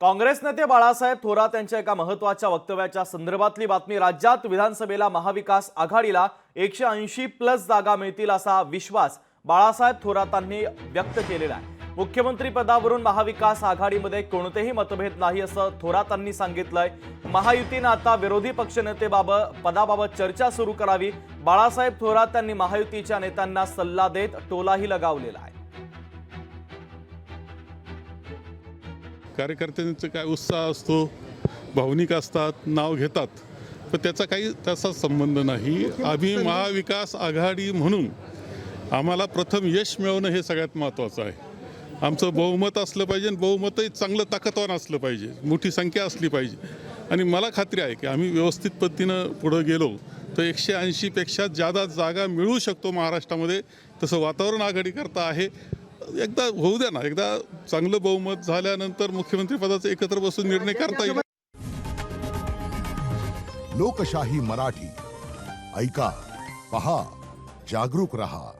काँग्रेस नेते बाळासाहेब थोरात यांच्या एका महत्त्वाच्या वक्तव्याच्या संदर्भातली बातमी राज्यात विधानसभेला महाविकास आघाडीला एकशे ऐंशी प्लस जागा मिळतील असा विश्वास बाळासाहेब थोरातांनी व्यक्त केलेला आहे. मुख्यमंत्री पदावरून महाविकास आघाडीमध्ये कोणतेही मतभेद नाही असं थोरातांनी सांगितलंय. महायुतीनं आता विरोधी पक्षनेतेबाबत पदाबाबत चर्चा सुरू करावी. बाळासाहेब थोरात यांनी महायुतीच्या नेत्यांना सल्ला देत टोलाही लगावलेला आहे. कार्यकर्त्यांचा काय उत्साह असतो भावनिक असतात नाव घेतात. पण त्याचा काही तसा संबंध नाही. आम्ही महाविकास आघाडी म्हणून आम्हाला प्रथम यश मिळवणं हे सगळ्यात महत्त्वाचं आहे. आमचं बहुमत असलं पाहिजे आणि बहुमतही चांगलं ताकदवान असलं पाहिजे. मोठी संख्या असली पाहिजे. आणि मला खात्री आहे की आम्ही व्यवस्थित पद्धतीनं पुढं गेलो तर एकशे ऐंशीपेक्षा जादा जागा मिळू शकतो महाराष्ट्रामध्ये तसं वातावरण आघाडीकरता आहे. एकदा होऊ द्या ना. एकदा चांगलं बहुमत झाल्यानंतर मुख्यमंत्रीपदाचा एकत्र बसून निर्णय करता येईल. लोकशाही मराठी. ऐका पहा जागरूक रहा.